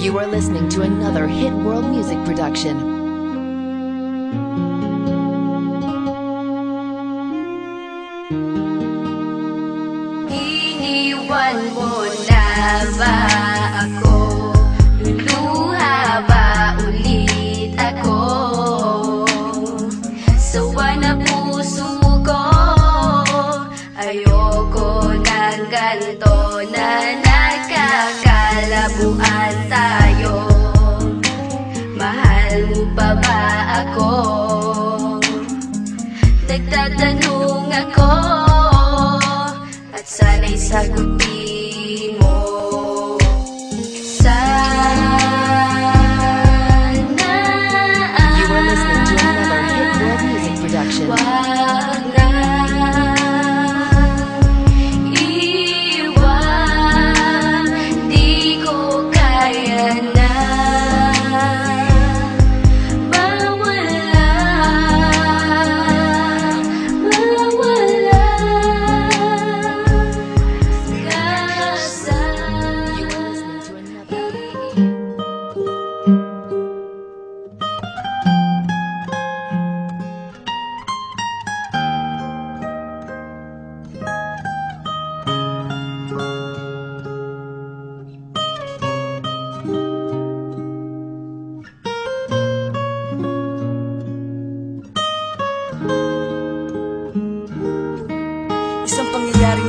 You are listening to another Hit World Music production. Mo na ba ako? Ulit ako? Na puso ko Ayoko ng ganito na nagkakalabuan tayo Mahal mo pa ba ako? Nagtatanong ako At sana'y sagutin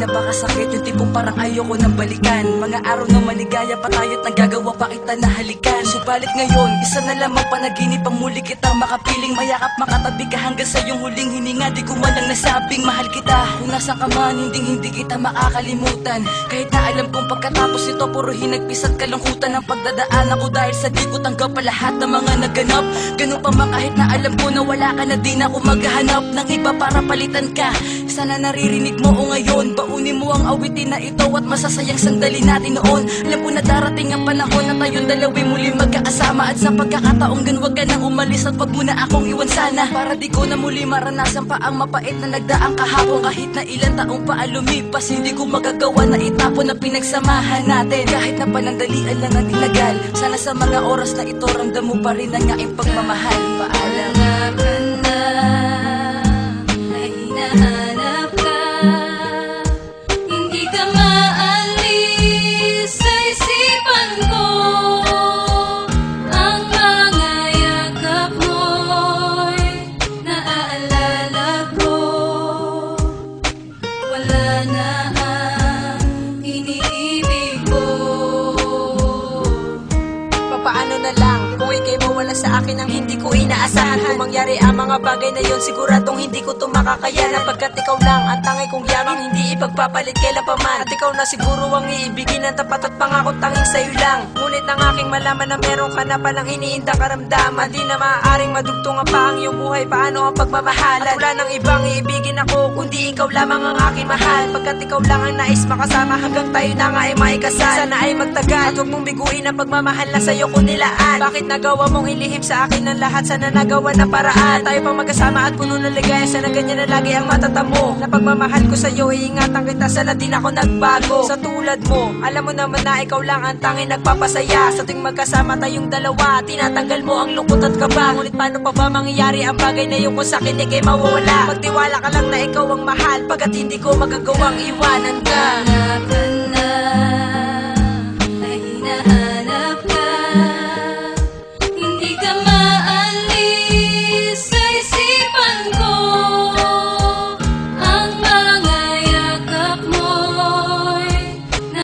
na baka sakit Yung tipong parang ayoko nang balikan. Mga araw na maligaya pa tayo't nagagawa pa kita na halikan. Subalit ngayon, isa na lamang panaginip. Ang muli kitang makapiling Mayakap makatabi ka hanggang sa iyong huling hininga. Di ko man lang nasabing mahal kita. Kung nasan ka man, hindi hindi kita makakalimutan. Kahit na alam kong pagkatapos nito Puro hinagpis at kalungkutan Ang pagdadaan ako. Dahil sa di ko tanggap pa lahat ng mga naganap. Ganun pa man kahit na alam ko na wala ka na di na ako maghahanap Ng iba para palitan ka. Sana naririnig mo o ngayon Baunin mo ang awitin na ito At masasayang sandali natin noon. Alam ko na darating ang panahon Na tayong dalawi muli magkakasama At sa pagkakataong gan wag ka nang umalis At wag mo na akong iwan sana. Para di ko na muli maranasan pa ang mapait na nagdaang kahapon. Kahit na ilang taong pa lumipas Hindi ko magagawa na itapon na pinagsamahan natin. Kahit na panandalian lang ang tinagal Sana sa mga oras na ito Ramdam mo pa rin ang aking pagmamahal. Paalam Kung mawala sa akin ang hindi ko inaasahan. Kung mangyari ang mga bagay na yon Siguradong hindi ko to makakayanan Pagkat ikaw lang ang tangay kong yaman Hindi ipagpapalit kailan pa man At ikaw na siguro ang iibigin ng tapat at pangako tanging sa'yo lang. Ngunit ang aking malaman na meron ka na palang iniinda karamdaman. Di na maaaring madugtungan pa ang iyong buhay. Paano ang pagmamahalan? At wala nang ibang iibigin ako Kundi ikaw lamang ang aking mahal. Pagkat ikaw lang ang nais makasama Hanggang tayo na nga ay maikasal Sana ay magtagal. At huwag mong biguin ang pagmamahal na sa'yo ko nilaan. Bakit nagawa mong ilihim sa akin ang lahat. Sana nagawa na paraan. Tayo pang magkasama at puno ng ligaya. Sana ganyan na lagi ang matatamo. Na pagmamahal ko sa'yo Iingatan kita. Sana din ako nagbago. Sa tulad mo Alam mo naman na ikaw lang ang tanging nagpapasaya. Sa tuwing magkasama tayong dalawa Tinatanggal mo ang lungkot at kaba. Ngunit paano pa ba mangyayari ang bagay na yun Kung sa akin ikay mawawala? Magtiwala ka lang na ikaw ang mahal Pagkat hindi ko magagawang iwanan ka